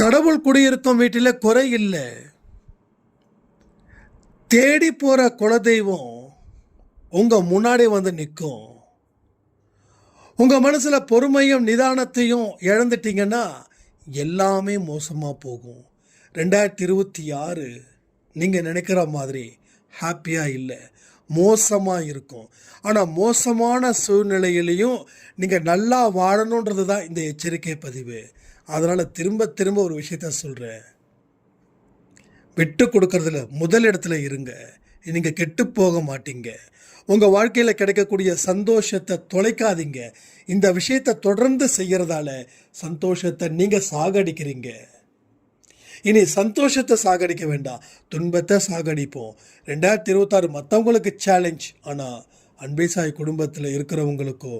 கடவுள் குடியிருக்கும் வீட்டில் குறை இல்லை. தேடி போகிற குலதெய்வம் உங்கள் முன்னாடி வந்து நிற்கும் உங்கள் மனசில் பொறுமையும் நிதானத்தையும் இழந்துட்டீங்கன்னா எல்லாமே மோசமாக போகும். ரெண்டாயிரத்தி இருபத்தி ஆறு நீங்கள் நினைக்கிற மாதிரி ஹாப்பியாக இல்லை. மோசமாக இருக்கும். ஆனால் மோசமான சூழ்நிலையிலையும் நீங்கள் நல்லா வாழணுன்றது தான் இந்த எச்சரிக்கை பதிவு. அதனால் திரும்ப திரும்ப ஒரு விஷயத்த சொல்கிறேன் விட்டு கொடுக்கறதுல முதல் இடத்துல இருங்க. நீங்கள் கெட்டு போக மாட்டீங்க. உங்கள் வாழ்க்கையில் கிடைக்கக்கூடிய சந்தோஷத்தை தொலைக்காதீங்க. இந்த விஷயத்தை தொடர்ந்து செய்கிறதால சந்தோஷத்தை நீங்கள் சாகடிக்கிறீங்க. இனி சந்தோஷத்தை சாகடிக்க வேண்டாம். துன்பத்தை சாகடிப்போம். ரெண்டாயிரத்தி இருபத்தாறு மற்றவங்களுக்கு சேலஞ்ச் ஆனால் அன்பேசாய் குடும்பத்தில் இருக்கிறவங்களுக்கோ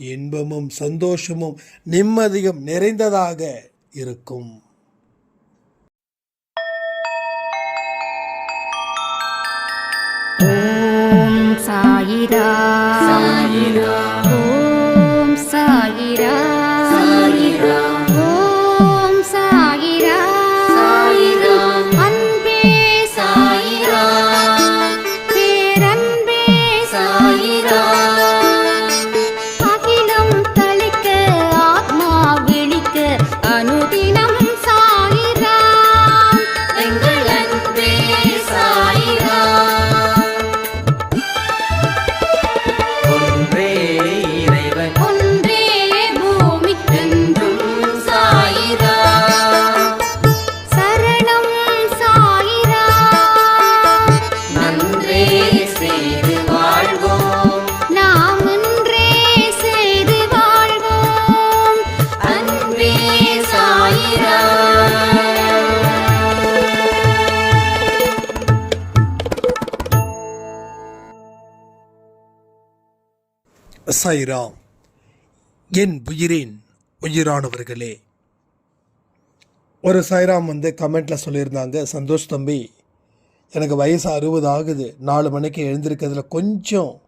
இன்பமும் சந்தோஷமும் நிம்மதியும் நிறைந்ததாக இருக்கும். ஓம் சாயிரா. சாயிரா. ஓம் சாயிரா. சாயிரா. சாய்ராம் என் உயிரின் உயிரானவர்களே. ஒரு சாய்ராம் வந்து கமெண்ட்டில் சொல்லியிருந்தாங்க சந்தோஷ் தம்பி எனக்கு வயசு அறுபது ஆகுது. நாலு மணிக்கு எழுந்திருக்கிறதுல கொஞ்சம்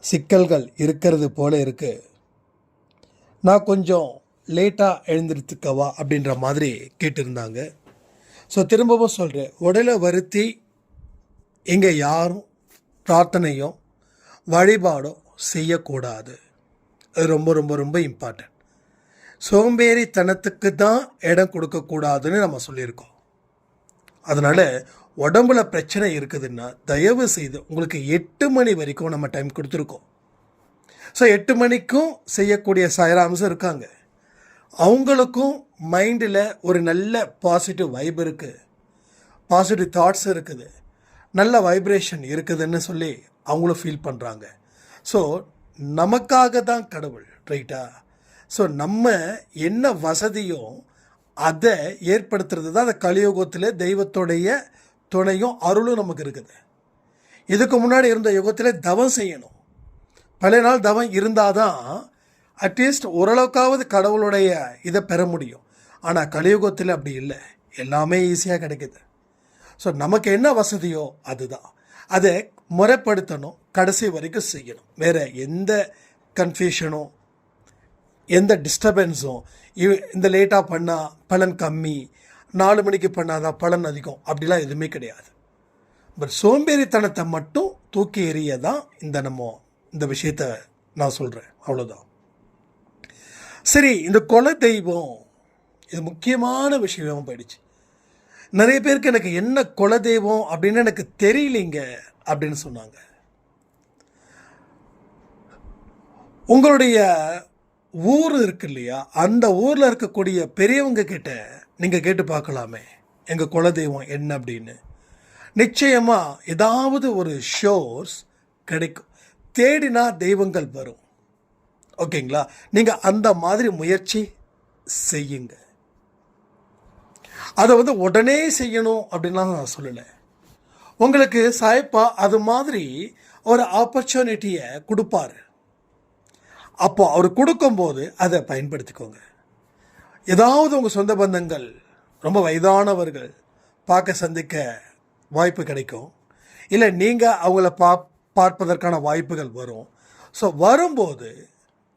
சிக்கல்கள் இருக்கிறது போல இருக்குது நான் கொஞ்சம் லேட்டாக எழுந்திருத்துக்கவா அப்படின்ற மாதிரி கேட்டிருந்தாங்க. ஸோ திரும்பவும் சொல்கிறேன் உடலை வருத்தி இங்கே யாரும் பிரார்த்தனையும் வழிபாடும் செய்யக்கூடாது. அது ரொம்ப ரொம்ப ரொம்ப இம்பார்ட்டன்ட் சோம்பேறித்தனத்துக்கு தான் இடம் கொடுக்கக்கூடாதுன்னு நம்ம சொல்லியிருக்கோம். அதனால் உடம்புல பிரச்சனை இருக்குதுன்னா தயவு செய்து உங்களுக்கு எட்டு மணி வரைக்கும் நம்ம டைம் கொடுத்துருக்கோம். ஸோ எட்டு மணிக்கும் செய்யக்கூடிய சாயராம்சம் இருக்காங்க. அவங்களுக்கும் மைண்டில் ஒரு நல்ல பாசிட்டிவ் வைப் இருக்குது பாசிட்டிவ் தாட்ஸ் இருக்குது. நல்ல வைப்ரேஷன் இருக்குதுன்னு சொல்லி அவங்களும் ஃபீல் பண்ணுறாங்க ஸோ நமக்காக தான் கடவுள் ரைட்டா ஸோ நம்ம என்ன வசதியோ அதை ஏற்படுத்துறது தான் அந்த கலியுகத்தில் தெய்வத்துடைய துணையும் அருளும் நமக்கு இருக்குது. இதுக்கு முன்னாடி இருந்த யுகத்தில் தவம் செய்யணும். பல நாள் தவம் இருந்தால் தான் அட்லீஸ்ட் ஓரளவுக்காவது கடவுளுடைய இதை பெற முடியும். ஆனால் கலியுகத்தில் அப்படி இல்லை. எல்லாமே ஈஸியாக கிடைக்குது. ஸோ நமக்கு என்ன வசதியோ அதுதான். அதை முறைப்படுத்தணும் கடைசி வரைக்கும் செய்யணும். வேறு எந்த கன்ஃபியூஷனும் எந்த டிஸ்டர்பன்ஸும் இந்த லேட்டாக பண்ணால் பலன் கம்மி நாலு மணிக்கு பண்ணாதான் பலன் அதிகம் அப்படிலாம் எதுவுமே கிடையாது. பட் சோம்பேறித்தனத்தை மட்டும் தூக்கி எறிய தான் இந்த நம்ம இந்த விஷயத்த நான் சொல்கிறேன் அவ்வளோதான் சரி இந்த கொலை தெய்வம் இது முக்கியமான விஷயமா போயிடுச்சு. நிறைய பேருக்கு எனக்கு என்ன குல தெய்வம் அப்படின்னு எனக்கு தெரியலிங்க அப்படின்னு சொன்னாங்க. உங்களுடைய ஊர் இருக்கு இல்லையா? அந்த ஊரில் இருக்கக்கூடிய பெரியவங்க கிட்ட நீங்கள் கேட்டு பார்க்கலாமே. எங்கள் குலதெய்வம் என்ன அப்படின்னு. நிச்சயமாக ஏதாவது ஒரு ஷோர்ஸ் கிடைக்கும். தேடினா தெய்வங்கள் வரும். ஓகேங்களா? நீங்கள் அந்த மாதிரி முயற்சி செய்யுங்க. அதை வந்து உடனே செய்யணும் அப்படின்லாம் நான் சொல்லலை. உங்களுக்கு சாய்ப்பா அது மாதிரி ஒரு ஆப்பர்ச்சுனிட்டியை கொடுப்பாரு. அப்போ அவர் கொடுக்கும்போது அதை பயன்படுத்திக்கோங்க. ஏதாவது உங்கள் சொந்த பந்தங்கள் ரொம்ப வயதானவர்கள் பார்க்க சந்திக்க வாய்ப்பு கிடைக்கும். இல்லை நீங்கள் அவங்கள பா பார்ப்பதற்கான வாய்ப்புகள் வரும். ஸோ வரும்போது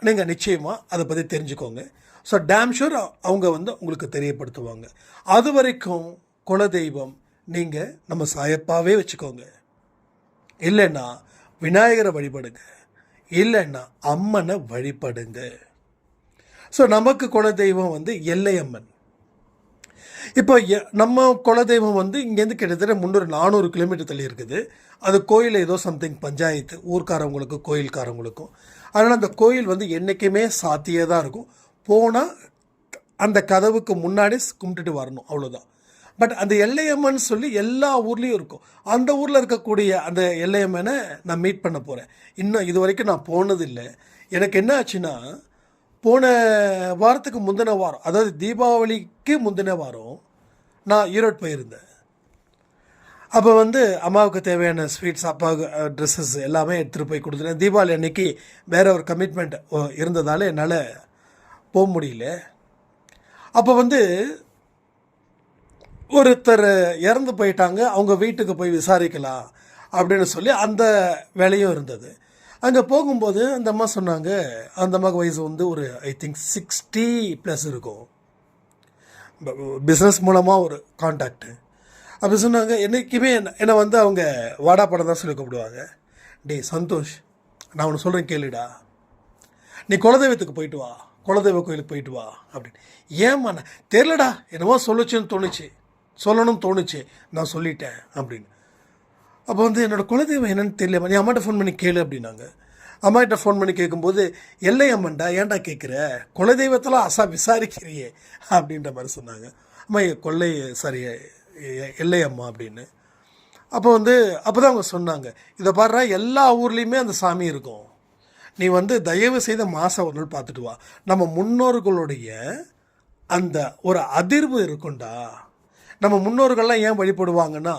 நீங்கள் நிச்சயமாக அதை பற்றி தெரிஞ்சுக்கோங்க. ஸோ டேம் ஷூர் அவங்க வந்து உங்களுக்கு தெரியப்படுத்துவாங்க. அது வரைக்கும் குலதெய்வம் நீங்கள் நம்ம சாயப்பாவே வச்சுக்கோங்க. இல்லைன்னா விநாயகரை வழிபடுங்க. இல்லைன்னா அம்மனை வழிபடுங்க. ஸோ நமக்கு குலதெய்வம் வந்து எல்லையம்மன் இப்போ எ- நம்ம குலதெய்வம் வந்து இங்கேருந்து கிட்டத்தட்ட முந்நூறு நானூறு கிலோமீட்டர் தள்ளி இருக்குது. அது கோயில் ஏதோ சம்திங் பஞ்சாயத்து ஊர்க்காரவங்களுக்கும் கோயில்காரவங்களுக்கும். அதனால் அந்த கோயில் வந்து என்றைக்குமே சாத்தியே தான் இருக்கும். போனால் அந்த கதவுக்கு முன்னாடி கும்பிட்டுட்டு வரணும் அவ்வளோதான் பட் அந்த எல்லையம்மன் சொல்லி எல்லா ஊர்லேயும் இருக்கும். அந்த ஊரில் இருக்கக்கூடிய அந்த எல்லையம்மனை நான் மீட் பண்ண போகிறேன் இன்னும் இது வரைக்கும் நான் போனதில்லை. எனக்கு என்ன ஆச்சுன்னா போன வாரத்துக்கு முந்தின வாரம் அதாவது தீபாவளிக்கு முந்தின வாரம் நான் ஈரோடு போயிருந்தேன். அப்போ வந்து அம்மாவுக்கு தேவையான ஸ்வீட்ஸ் அப்பாவுக்கு ட்ரெஸ்ஸஸ் எல்லாமே எடுத்துகிட்டு போய் கொடுத்துட்டேன். தீபாவளி அன்னைக்கு வேறு ஒரு கமிட்மெண்ட் இருந்ததால் என்னால் போக முடியல. அப்போ வந்து ஒருத்தர் இறந்து போயிட்டாங்க அவங்க வீட்டுக்கு போய் விசாரிக்கலாம் அப்படின்னு சொல்லி அந்த வேலையும் இருந்தது. அங்கே போகும்போது அந்த அம்மா சொன்னாங்க அந்த அம்மாவுக்கு வயசு வந்து ஒரு ஐ திங்க் சிக்ஸ்டி ப்ளஸ் இருக்கும். பிஸ்னஸ் மூலமாக ஒரு காண்டாக்டு அப்படி சொன்னாங்க என்றைக்குமே என்ன என்னை வந்து அவங்க வாடா படம் தான் சொல்லி கூப்பிடுவாங்க. டேய் சந்தோஷ் நான் ஒன்று சொல்கிறேன் கேளுடா. நீ குலதெய்வத்துக்கு போயிட்டு வா. குலதெய்வ கோயிலுக்கு போயிட்டு வா அப்படின்னு. ஏம்மா தெரிலடா என்னவோ சொல்லுச்சுன்னு தோணுச்சு. சொல்லணும்னு தோணுச்சு. நான் சொல்லிட்டேன் அப்படின்னு. அப்போ வந்து என்னோடய குலதெய்வம் என்னென்னு தெரியல நீ அம்மாட்ட ஃபோன் பண்ணி கேளு அப்படின்னாங்க. அம்மாகிட்ட ஃபோன் பண்ணி கேட்கும்போது எல்லை அம்மன்டா ஏன்டா கேட்குற குலதெய்வத்தெல்லாம் அசா விசாரிக்கிறியே அப்படின்ற மாதிரி சொன்னாங்க. அம்மா கொள்ளை சாரி எல்லை அம்மா அப்படின்னு. அப்போ வந்து அப்போ தான் அவங்க சொன்னாங்க. இதை பாடுறா எல்லா ஊர்லேயுமே அந்த சாமி இருக்கும். நீ வந்து தயவு செய்த மாச ஒரு பார்த்துட்டு வா. நம்ம முன்னோர்களுடைய அந்த ஒரு அதிர்வு இருக்கும்டா நம்ம முன்னோர்கள்லாம் ஏன் வழிபடுவாங்கன்னா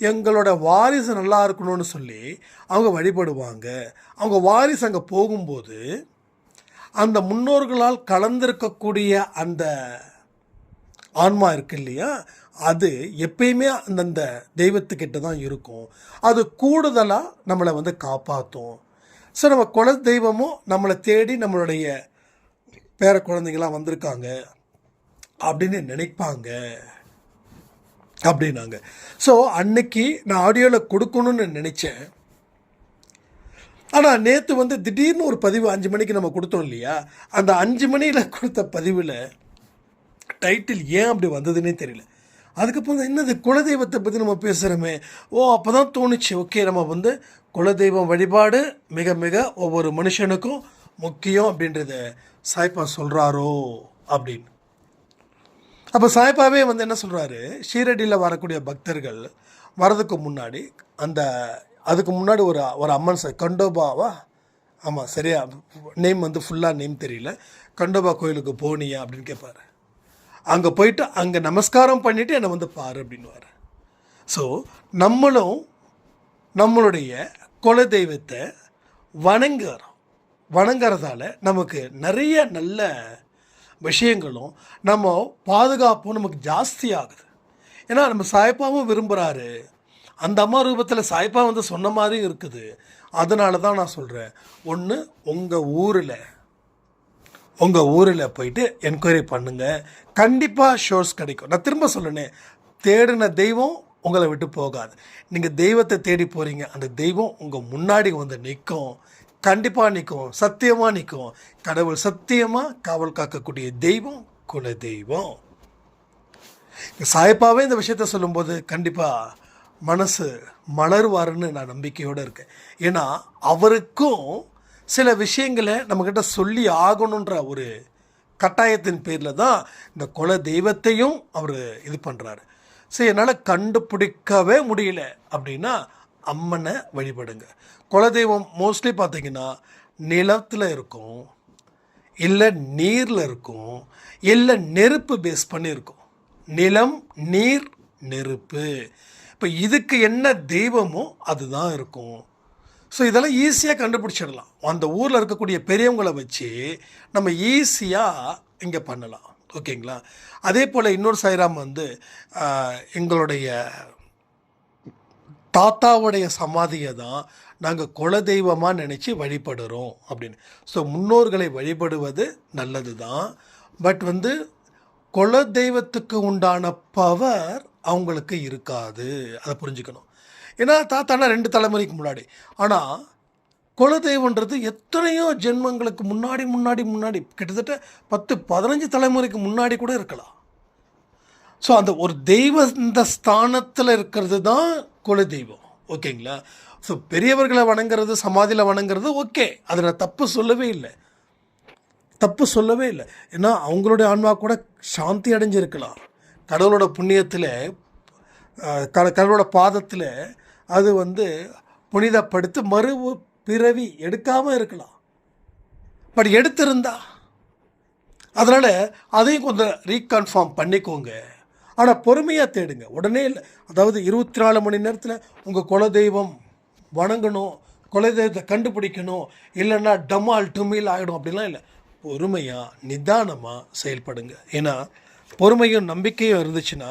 எங்களோட வாரிசு நல்லா இருக்கணும்னு சொல்லி அவங்க வழிபடுவாங்க. அவங்க வாரிசு அங்கே போகும்போது அந்த முன்னோர்களால் கலந்திருக்கக்கூடிய அந்த ஆன்மா இருக்கு இல்லையா? அது எப்பயுமே அந்தந்த தெய்வத்துக்கிட்ட தான் இருக்கும். அது கூடுதலாக நம்மளை வந்து காப்பாற்றும் ஸோ நம்ம குல தெய்வமும் நம்மளை தேடி நம்மளுடைய பேர குழந்தைங்களாம் வந்திருக்காங்க அப்படின்னு நினைப்பாங்க. அப்படின்னாங்க. ஸோ அன்னைக்கு நான் ஆடியோவில் கொடுக்கணும்னு நினச்சேன். ஆனால் நேற்று வந்து திடீர்னு ஒரு பதிவு அஞ்சு மணிக்கு நம்ம கொடுத்தோம் இல்லையா? அந்த அஞ்சு மணியில் கொடுத்த பதிவில் டைட்டில் ஏன் அப்படி வந்ததுன்னே தெரியல. அதுக்கப்புறம் தான் என்னது குலதெய்வத்தை பற்றி நம்ம பேசுகிறோமே ஓ அப்போ தான் தோணுச்சு. ஓகே நம்ம வந்து குலதெய்வம் வழிபாடு மிக மிக ஒவ்வொரு மனுஷனுக்கும் முக்கியம் அப்படின்றத சாய்ப்பா சொல்கிறாரோ அப்படின்னு. அப்போ சாய்பாவே வந்து என்ன சொல்கிறாரு ஷீரடியில் வரக்கூடிய பக்தர்கள் வரதுக்கு முன்னாடி அந்த அதுக்கு முன்னாடி ஒரு ஒரு அம்மன் சார் கண்டோபாவா? ஆமாம் சரியா நேம் வந்து ஃபுல்லாக நேம் தெரியல. கண்டோபா கோயிலுக்கு போனியா அப்படின்னு கேட்பாரு அங்கே போயிட்டு அங்கே நமஸ்காரம் பண்ணிவிட்டு என்னை வந்து பாரு அப்படின்வார் ஸோ நம்மளும் நம்மளுடைய குல தெய்வத்தை வணங்குறோம். வணங்குறதால நமக்கு நிறைய நல்ல விஷயங்களும் நம்ம பாதுகாப்பும் நமக்கு ஜாஸ்தி ஆகுது. ஏன்னா நம்ம சாய்ப்பாவும் விரும்புகிறாரு அந்த அம்மா ரூபத்தில் சாய்ப்பா வந்து சொன்ன மாதிரியும் இருக்குது. அதனால தான் நான் சொல்கிறேன் ஒன்று உங்கள் ஊரில் உங்கள் ஊரில் போயிட்டு என்கொயரி பண்ணுங்கள் கண்டிப்பாக ஷோர்ஸ் கிடைக்கும். நான் திரும்ப சொல்லணே தேடின தெய்வம் உங்களை விட்டு போகாது. நீங்கள் தெய்வத்தை தேடி போகிறீங்க அந்த தெய்வம் உங்கள் முன்னாடி வந்து நிற்கும் கண்டிப்பாக நிற்கும் சத்தியமாக நிற்கும் கடவுள் சத்தியமாக காவல் காக்கக்கூடிய தெய்வம் குல தெய்வம் சாய்ப்பாவே இந்த விஷயத்த சொல்லும்போது கண்டிப்பாக மனசு மலருவாருன்னு நான் நம்பிக்கையோடு இருக்கேன். ஏன்னா அவருக்கும் சில விஷயங்களை நம்மக்கிட்ட சொல்லி ஆகணுன்ற ஒரு கட்டாயத்தின் பேரில் தான் இந்த குல தெய்வத்தையும் அவர் இது பண்ணுறாரு சரி என்னால் கண்டுபிடிக்கவே முடியல. அப்படின்னா அம்மனை வழிபடுங்க. குலதெய்வம் மோஸ்ட்லி பார்த்தீங்கன்னா நிலத்தில் இருக்கும் இல்லை நீரில் இருக்கும் இல்லை நெருப்பு பேஸ் பண்ணி இருக்கும். நிலம் நீர் நெருப்பு. இப்போ இதுக்கு என்ன தெய்வமோ அதுதான் இருக்கும். ஸோ இதெல்லாம் ஈஸியாக கண்டுபிடிச்சிடலாம். அந்த ஊரில் இருக்கக்கூடிய பெரியவங்களை வச்சு நம்ம ஈஸியாக இங்கே பண்ணலாம். ஓகேங்களா? அதே போல் இன்னொரு சைராம் வந்து எங்களுடைய தாத்தாவுடைய சமாதியை தான் நாங்கள் குல தெய்வமாக நினச்சி வழிபடுறோம் அப்படின்னு. ஸோ முன்னோர்களை வழிபடுவது நல்லது தான். பட் வந்து குல தெய்வத்துக்கு உண்டான பவர் அவங்களுக்கு இருக்காது. அதை புரிஞ்சுக்கணும். ஏன்னா தாத்தானா ரெண்டு தலைமுறைக்கு முன்னாடி. ஆனால் குலதெய்வன்றது எத்தனையோ ஜென்மங்களுக்கு முன்னாடி முன்னாடி முன்னாடி கிட்டத்தட்ட பத்து பதினஞ்சு தலைமுறைக்கு முன்னாடி கூட இருக்கலாம். ஸோ அந்த ஒரு தெய்வ இந்த ஸ்தானத்தில் இருக்கிறது தான் குலதெய்வம். ஓகேங்களா? ஸோ பெரியவர்களை வணங்குறது சமாதியில் வணங்குறது ஓகே. அதை நான் தப்பு சொல்லவே இல்லை. தப்பு சொல்லவே இல்லை. ஏன்னா அவங்களுடைய ஆன்மா கூட சாந்தி அடைஞ்சிருக்கலாம். கடவுளோட புண்ணியத்தில் க கடவுளோட பாதத்தில் அது வந்து புனிதப்படுத்தி மறு பிறவி எடுக்காமல் இருக்கலாம். பட் எடுத்திருந்தா. அதனால் அதையும் கொஞ்சம் ரீகன்ஃபார்ம் பண்ணிக்கோங்க. ஆனால் பொறுமையாக தேடுங்க. உடனே இல்லை அதாவது இருபத்தி நாலு மணி நேரத்தில் உங்கள் குலதெய்வம் வணங்கணும் குலதெய்வத்தை கண்டுபிடிக்கணும் இல்லைன்னா டமால் டுமில் ஆகிடும் அப்படிலாம் இல்லை. பொறுமையாக நிதானமாக செயல்படுங்க. ஏன்னா பொறுமையும் நம்பிக்கையும் இருந்துச்சுன்னா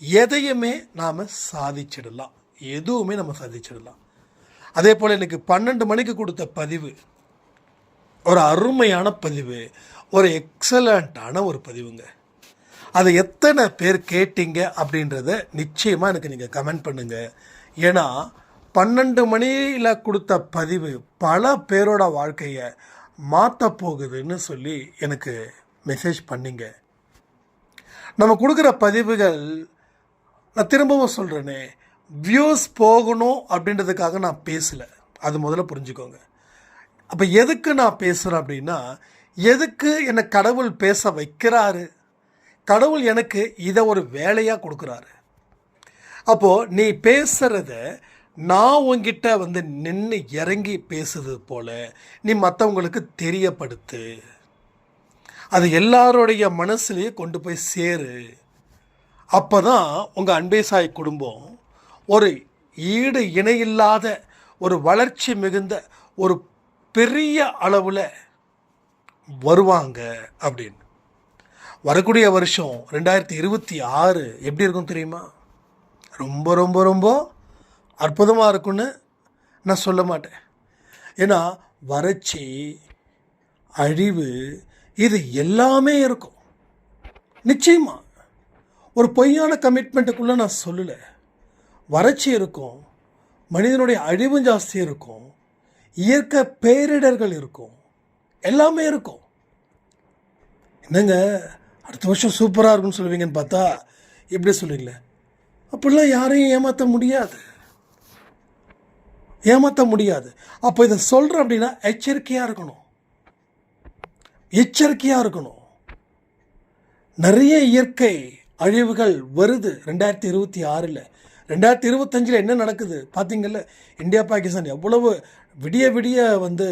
எதையுமே நாம் சாதிச்சிடலாம். எதுவுமே நம்ம சாதிச்சிடலாம். அதே போல் எனக்கு பன்னெண்டு மணிக்கு கொடுத்த பதிவு ஒரு அருமையான பதிவு ஒரு எக்ஸலண்ட்டான ஒரு பதிவுங்க. அதை எத்தனை பேர் கேட்டீங்க அப்படின்றத நிச்சயமாக எனக்கு நீங்கள் கமெண்ட் பண்ணுங்கள் ஏன்னா பன்னெண்டு மணியில் கொடுத்த பதிவு பல பேரோட வாழ்க்கையை மாற்ற போகுதுன்னு சொல்லி எனக்கு மெசேஜ் பண்ணிங்க. நம்ம கொடுக்குற பதிவுகள் நான் திரும்பவும் சொல்கிறேனே வியூஸ் போகணும் அப்படின்றதுக்காக நான் பேசலை. அது முதல்ல புரிஞ்சுக்கோங்க. அப்போ எதுக்கு நான் பேசுகிறேன் அப்படின்னா எதுக்கு என்னை கடவுள் பேச வைக்கிறாரு? கடவுள் எனக்கு இதை ஒரு வேலையாக கொடுக்குறாரு. அப்போது நீ பேசுகிறத நான் உங்ககிட்ட வந்து நின்று இறங்கி பேசுறது போல் நீ மற்றவங்களுக்கு தெரியப்படுத்து. அது எல்லாருடைய மனசுலேயே கொண்டு போய் சேரு. அப்போ தான் உங்கள் அன்பேசாய் குடும்பம் ஒரு ஈடு இணையில்லாத ஒரு வளர்ச்சி மிகுந்த ஒரு பெரிய அளவில் வருவாங்க அப்படின்னு. வரக்கூடிய வருஷம் ரெண்டாயிரத்தி இருபத்தி ஆறு எப்படி இருக்கும் தெரியுமா? ரொம்ப ரொம்ப ரொம்ப அற்புதமாக இருக்கும்னு நான் சொல்ல மாட்டேன். ஏன்னா வறட்சி அழிவு இது எல்லாமே இருக்கும். நிச்சயமாக ஒரு பொய்யான கமிட்மெண்ட்டுக்குள்ளே நான் சொல்லலை. வறட்சி இருக்கும் மனிதனுடைய அழிவும் ஜாஸ்தி இருக்கும் இயற்கை பேரிடர்கள் இருக்கும் எல்லாமே இருக்கும். என்னங்க அடுத்த வருஷம் சூப்பராக இருக்கும்னு சொல்லுவீங்கன்னு பார்த்தா இப்படி சொல்லுவீங்களே அப்படிலாம் யாரையும் ஏமாற்ற முடியாது. ஏமாற்ற முடியாது. அப்போ இதை சொல்கிறேன் அப்படின்னா எச்சரிக்கையாக இருக்கணும். எச்சரிக்கையாக இருக்கணும். நிறைய இயற்கை அழிவுகள் வருது ரெண்டாயிரத்தி இருபத்தி ஆறில். ரெண்டாயிரத்தி இருபத்தஞ்சில் என்ன நடக்குது? பார்த்தீங்கல்ல இந்தியா பாகிஸ்தான் எவ்வளவு விடிய விடிய வந்து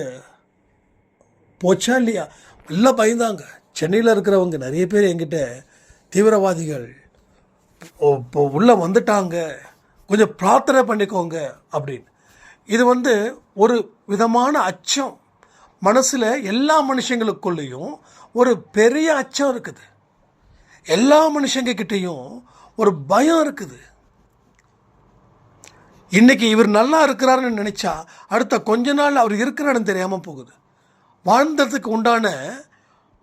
போச்சா இல்லையா? எல்லாம் பயந்தாங்க. சென்னையில் இருக்கிறவங்க நிறைய பேர் என்கிட்ட தீவிரவாதிகள் இப்போ உள்ளே வந்துட்டாங்க. கொஞ்சம் பிரார்த்தனை பண்ணிக்கோங்க அப்படின்னு. இது வந்து ஒரு விதமான அச்சம். மனசில் எல்லா மனுஷங்களுக்குள்ளேயும் ஒரு பெரிய அச்சம் இருக்குது. எல்லா மனுஷங்க கிட்டேயும் ஒரு பயம் இருக்குது. இன்னைக்கு இவர் நல்லா இருக்கிறாருன்னு நினச்சா அடுத்த கொஞ்ச நாள் அவர் இருக்கிறான்னு தெரியாமல் போகுது. வாழ்ந்ததுக்கு உண்டான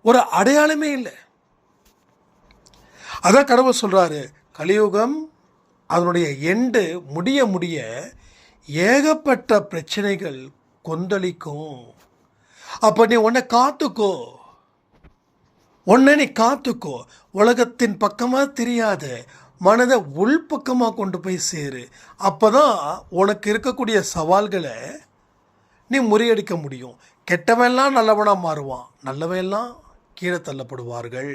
ஒரு அடையாளமே இல்லை. அதான் கடவுள் சொல்கிறாரு கலியுகம் அதனுடைய எண்டு முடிய முடிய ஏகப்பட்ட பிரச்சனைகள் கொந்தளிக்கும். அப்போ நீ உன்னை காத்துக்கோ. உன்னை நீ காத்துக்கோ. உலகத்தின் பக்கமாக தெரியாது மனதை உள்பக்கமாக கொண்டு போய் சேரு. அப்போ தான் உனக்கு இருக்கக்கூடிய சவால்களை நீ முறியடிக்க முடியும். கெட்டவன்லாம் நல்லவனாக மாறுவான். நல்லவெல்லாம் கீழே தள்ளப்படுவார்கள்.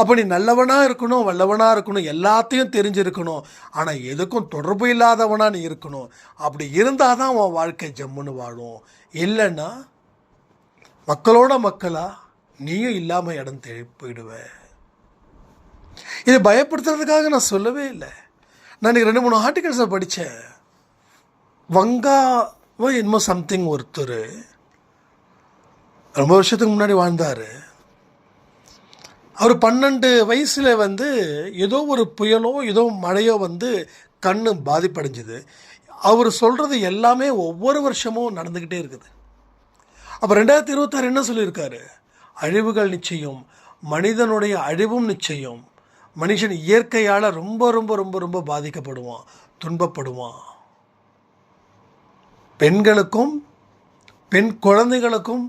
அப்போ நீ நல்லவனாக இருக்கணும் வல்லவனாக இருக்கணும் எல்லாத்தையும் தெரிஞ்சிருக்கணும். ஆனால் எதுக்கும் தொடர்பு இல்லாதவனாக நீ இருக்கணும். அப்படி இருந்தால் தான் உன் வாழ்க்கை ஜம்முன்னு வாழும். இல்லைன்னா மக்களோட மக்களாக நீயும் இல்லாமல் இடம் தேடி போயிடுவ. இதை பயப்படுத்துறதுக்காக நான் சொல்லவே இல்லை. நான் இன்னைக்கு ரெண்டு மூணு ஆர்டிகல்ஸை படித்தேன் வங்காவோ என்னமோ சம்திங் ஒருத்தர் ரொம்ப வருஷத்துக்கு முன்னாடி வாழ்ந்தார். அவர் பன்னெண்டு வயசில் வந்து ஏதோ ஒரு புயலோ ஏதோ மழையோ வந்து கண் பாதிப்படைஞ்சுது. அவர் சொல்கிறது எல்லாமே ஒவ்வொரு வருஷமும் நடந்துக்கிட்டே இருக்குது. அப்போ ரெண்டாயிரத்தி இருபத்தாறு என்ன சொல்லியிருக்காரு? அழிவுகள் நிச்சயம் மனிதனுடைய அழிவும் நிச்சயம் மனுஷன் இயற்கையால் ரொம்ப ரொம்ப ரொம்ப ரொம்ப பாதிக்கப்படுவான் துன்பப்படுவான். பெண்களுக்கும் பெண் குழந்தைகளுக்கும்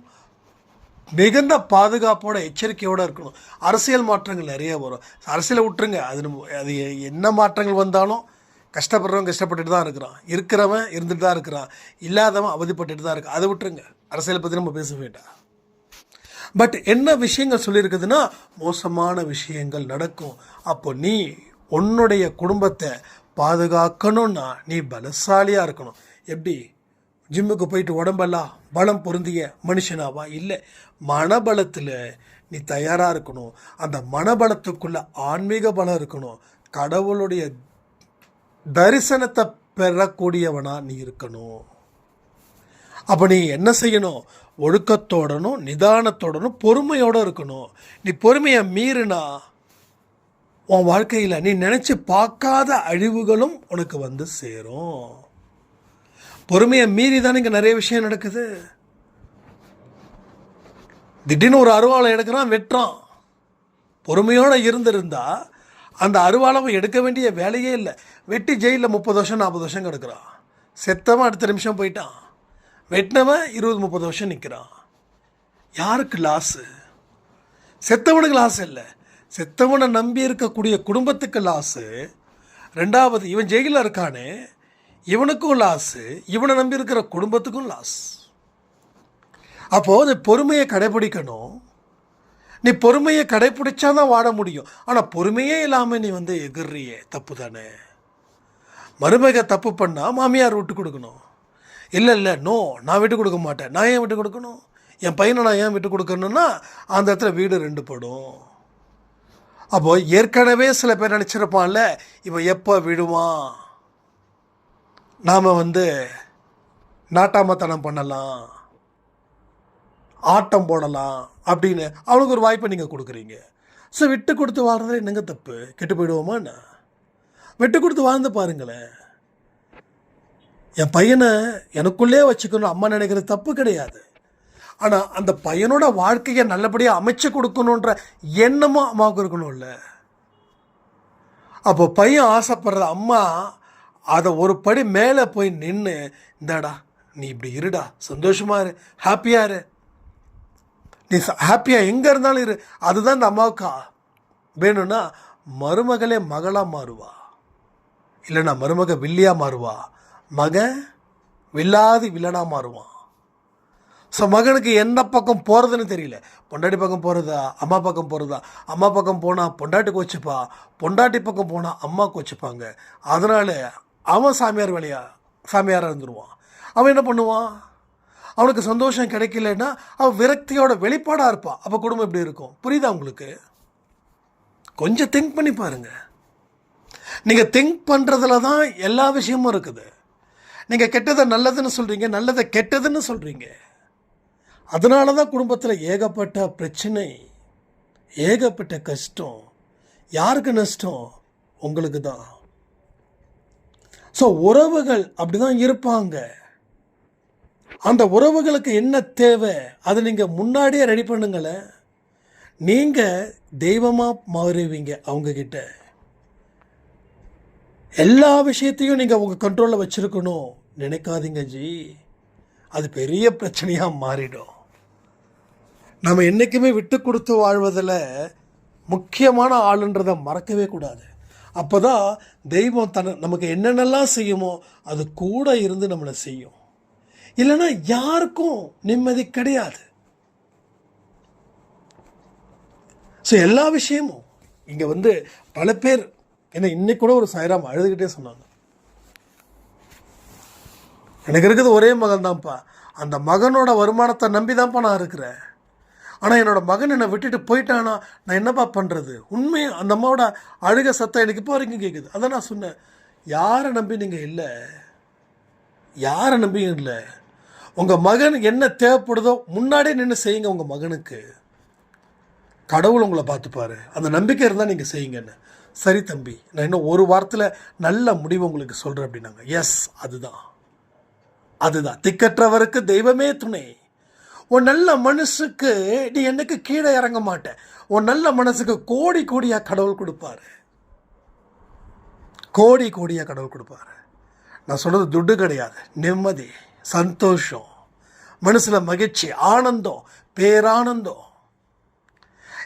மிகுந்த பாதுகாப்போட எச்சரிக்கையோடு இருக்கணும். அரசியல் மாற்றங்கள் நிறைய வரும். அரசியலை விட்டுருங்க. அது அது என்ன மாற்றங்கள் வந்தாலும் கஷ்டப்படுறவன் கஷ்டப்பட்டுட்டு தான் இருக்கிறான். இருக்கிறவன் இருந்துட்டு தான் இருக்கிறான். இல்லாதவன் அவதிப்பட்டுட்டு தான் இருக்கான். அதை விட்டுருங்க. அரசியலை பற்றி நம்ம பேச வேண்டாம். பட் என்ன விஷயங்கள் சொல்லியிருக்குதுன்னா மோசமான விஷயங்கள் நடக்கும். அப்போ நீ உன்னுடைய குடும்பத்தை பாதுகாக்கணும்னா நீ பலசாலியாக இருக்கணும். எப்படி? ஜிம்முக்கு போயிட்டு உடம்பெல்லாம் பலம் பொருந்திய மனுஷனாவா? இல்லை. மனபலத்தில் நீ தயாராக இருக்கணும். அந்த மனபலத்துக்குள்ள ஆன்மீக பலம் இருக்கணும். கடவுளுடைய தரிசனத்தை பெறக்கூடியவனாக நீ இருக்கணும். அப்போ நீ என்ன செய்யணும்? ஒழுக்கத்தோடனும் நிதானத்தோடனும் பொறுமையோடு இருக்கணும். நீ பொறுமையை மீறினா உன் வாழ்க்கையில் நீ நினச்சி பார்க்காத அழிவுகளும் உனக்கு வந்து சேரும். பொறுமையை மீறி தானே இங்கே நிறைய விஷயம் நடக்குது. திடீர்னு ஒரு அருவாளை எடுக்கிறான் வெட்டுறான். பொறுமையோடு இருந்திருந்தா அந்த அருவாளவை எடுக்க வேண்டிய வேலையே இல்லை. வெட்டி ஜெயிலில் முப்பது வருஷம் நாற்பது வருஷம் கிடக்குறான். செத்தவன் அடுத்த நிமிஷம் போயிட்டான். வெட்டினவன் இருபது முப்பது வருஷம் நிற்கிறான் யாருக்கு லாஸு செத்தவனுக்கு லாஸ் இல்லை. செத்தவனை நம்பி இருக்கக்கூடிய குடும்பத்துக்கு லாஸு ரெண்டாவது இவன் ஜெயிலில் இருக்கானே. இவனுக்கும் லாஸு இவனை நம்பி இருக்கிற குடும்பத்துக்கும் லாஸ் அப்போது பொறுமையை கடைபிடிக்கணும். நீ பொறுமையை கடைபிடிச்சா தான் வாட முடியும். ஆனால் பொறுமையே இல்லாமல் நீ வந்து எகிறியே தப்பு தானே. மருமக தப்பு பண்ணால் மாமியார் விட்டு கொடுக்கணும். இல்லை இல்லை நோ நான் விட்டு கொடுக்க மாட்டேன். நான் ஏன் விட்டு கொடுக்கணும்? என் பையனை நான் ஏன் விட்டு கொடுக்கணும்னா அந்த இடத்துல வீடு ரெண்டு படும். அப்போது ஏற்கனவே சில பேர் நினச்சிருப்பான்ல இவன் எப்போ விடுவான்? நாம் வந்து நாட்டாமத்தனம் பண்ணலாம். ஆட்டம் போடலாம். அப்படின்னு அவனுக்கு ஒரு வாய்ப்பை நீங்கள் கொடுக்குறீங்க. ஸோ விட்டு கொடுத்து வாழ்றதுல என்னங்க தப்பு? கெட்டு போயிடுவோமா என்ன? விட்டு கொடுத்து வாழ்ந்து பாருங்களேன். என் பையனை எனக்குள்ளே வச்சுக்கணும். அம்மா நினைக்கிறது தப்பு கிடையாது. ஆனால் அந்த பையனோட வாழ்க்கையை நல்லபடியாக அமைச்சு கொடுக்கணுன்ற எண்ணமும் அம்மாவுக்கு இருக்கணும்ல. அப்போ பையன் ஆசைப்படுற அம்மா அதை ஒரு படி மேலே போய் நின்று இந்தாடா நீ இப்படி இருடா சந்தோஷமாக இரு ஹாப்பியாக இரு. நீ ஹாப்பியாக எங்கே இருந்தாலும் இரு. அதுதான் இந்த அம்மாவுக்கா வேணும்னா மருமகளே மகளாக மாறுவா. இல்லைன்னா மருமக வில்லியாக மாறுவா. மகன் வில்லாதி வில்லனாக மாறுவான். ஸோ மகனுக்கு என்ன பக்கம் போகிறதுன்னு தெரியல. பொண்டாட்டி பக்கம் போகிறதா அம்மா பக்கம் போகிறதா அம்மா பக்கம் போனால் பொண்டாட்டி கோச்சிப்பா பொண்டாட்டி பக்கம் போனால் அம்மா கோச்சிப்பாங்க. அதனால் அவன் சாமியார் வேலையா சாமியாராக இருந்துருவான். அவன் என்ன பண்ணுவான்? அவனுக்கு சந்தோஷம் கிடைக்கலன்னா அவன் விரக்தியோட வெளிப்பாடாக இருப்பான். அப்போ குடும்பம் எப்படி இருக்கும்? புரியுதா உங்களுக்கு? கொஞ்சம் திங்க் பண்ணி பாருங்க. நீங்கள் திங்க் பண்ணுறதுல தான் எல்லா விஷயமும் இருக்குது. நீங்கள் கெட்டதை நல்லதுன்னு சொல்கிறீங்க நல்லதை கெட்டதுன்னு சொல்கிறீங்க அதனால தான் குடும்பத்தில் ஏகப்பட்ட பிரச்சனை ஏகப்பட்ட கஷ்டம். யாருக்கு நஷ்டம்? உங்களுக்கு தான். ஸோ உறவுகள் அப்படி தான் இருப்பாங்க. அந்த உறவுகளுக்கு என்ன தேவை? அதை நீங்கள் முன்னாடியே ரெடி பண்ணுங்களேன். நீங்கள் தெய்வமாக மாறுவீங்க அவங்கக்கிட்ட எல்லா விஷயத்தையும் நீங்கள் உங்கள் கண்ட்ரோலில் வச்சுருக்கணும். நினைக்காதீங்க ஜி. அது பெரிய பிரச்சனையாக மாறிடும். நம்ம என்றைக்குமே விட்டு கொடுத்து வாழ்வதில் முக்கியமான ஆளுன்றதை மறக்கவே கூடாது. அப்போ தான் தெய்வம் தன நமக்கு என்னென்னலாம் செய்யுமோ அது கூட இருந்து நம்மளை செய்யும். இல்லைன்னா யாருக்கும் நிம்மதி கிடையாது. ஸோ எல்லா விஷயமும் இங்கே வந்து பல பேர் என்ன இன்னைக்கு கூட ஒரு சாய்ராம் அழுதுகிட்டே சொன்னாங்க. எனக்கு இருக்குது ஒரே மகன் தான்ப்பா அந்த மகனோட வருமானத்தை நம்பி தான்ப்பா நான் இருக்கிறேன். ஆனால் என்னோட மகன் என்னை விட்டுட்டு போயிட்டானா நான் என்னப்பா பண்ணுறது உண்மையை அந்த அம்மாவோட அழுக சத்தம் எனக்கு இப்போ வரைக்கும் கேட்குது அதான் நான் சொன்னேன். யாரை நம்பி நீங்கள் இல்லை? யாரை நம்பியும் இல்லை? உங்கள் மகன் என்ன தேவைப்படுதோ முன்னாடியே நின்று செய்யுங்க உங்கள் மகனுக்கு. கடவுள் உங்களை பார்த்துப்பாரு. அந்த நம்பிக்கை இருந்தால் நீங்கள் செய்யுங்கன்னு. சரி தம்பி நான் இன்னும் ஒரு வாரத்தில் நல்ல முடிவு உங்களுக்கு சொல்கிறேன் அப்படின்னாங்க. எஸ் அதுதான். அதுதான். திக்கற்றவருக்கு தெய்வமே துணை. உன் நல்ல மனசுக்கு நீ என்னைக்கு கீழே இறங்க மாட்ட. உன் நல்ல மனசுக்கு கோடி கோடியாக கடவுள் கொடுப்பாரு. கோடி கோடியாக கடவுள் கொடுப்பாரு. நான் சொல்கிறது துட்டு கிடையாது. நிம்மதி சந்தோஷம் மனசில் மகிழ்ச்சி ஆனந்தம் பேரானந்தம்.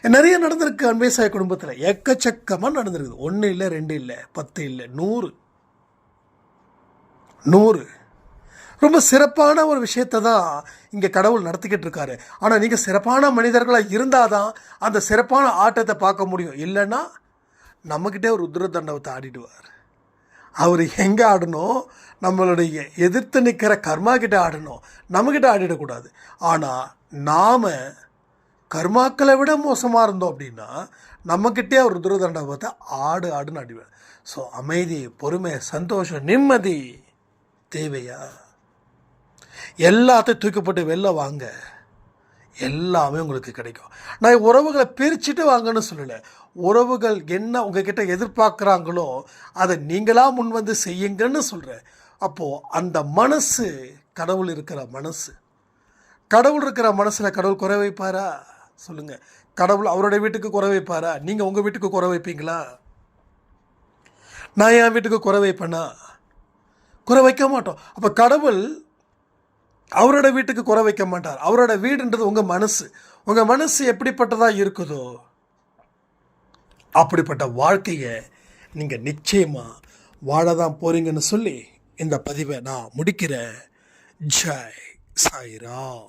நிறைய நடந்திருக்கு அன்பேசாய குடும்பத்தில். எக்கச்சக்கமாக நடந்திருக்குது. ஒன்று இல்லை ரெண்டு இல்லை பத்து இல்லை நூறு. நூறு. ரொம்ப சிறப்பான ஒரு விஷயத்தை தான் இங்கே கடவுள் நடத்திக்கிட்டு இருக்காரு. ஆனால் நீங்கள் சிறப்பான மனிதர்களாக இருந்தால் தான் அந்த சிறப்பான ஆட்டத்தை பார்க்க முடியும். இல்லைன்னா நம்மக்கிட்டே ஒரு உத்ர தண்டவத்தை ஆடிடுவார். அவர் எங்கே ஆடணும்? நம்மளுடைய எதிர்த்து நிற்கிற கர்மா கிட்ட ஆடணும். நம்மக்கிட்ட ஆடிடக்கூடாது. ஆனால் நாம் கர்மாக்களை விட மோசமாக இருந்தோம் அப்படின்னா நம்மக்கிட்டே ஒரு பார்த்தா ஆடு ஆடுன்னு அடிவேன் ஸோ அமைதி பொறுமை சந்தோஷம் நிம்மதி தேவையா? எல்லாத்தையும் தூக்கப்பட்டு வெளில வாங்க. எல்லாமே உங்களுக்கு கிடைக்கும். நான் உறவுகளை பிரிச்சுட்டு வாங்கன்னு சொல்லலை. உறவுகள் என்ன உங்ககிட்ட எதிர்பார்க்குறாங்களோ அதை நீங்களாக முன் வந்து செய்யுங்கன்னு சொல்கிறேன் அப்போது அந்த மனசு கடவுள் இருக்கிற மனசு. கடவுள் இருக்கிற மனசில் கடவுள் குறை வைப்பாரா? சொல்லுங்கள் கடவுள் அவருடைய வீட்டுக்கு குறை வைப்பாரா? நீங்கள் உங்கள் வீட்டுக்கு குறை வைப்பீங்களா? நான் என் வீட்டுக்கு குறை வைப்பேனா? குறை வைக்க மாட்டோம். அப்போ கடவுள் அவரோட வீட்டுக்கு குறை வைக்க மாட்டார். அவரோட வீடுன்றது உங்கள் மனசு. உங்கள் மனசு எப்படிப்பட்டதாக இருக்குதோ அப்படிப்பட்ட வாழ்க்கையை நீங்கள் நிச்சயமாக வாழ தான் போகிறீங்கன்னு சொல்லி இந்த பதிவை நான் முடிக்கிறேன். ஜெய் சாய்ராம்.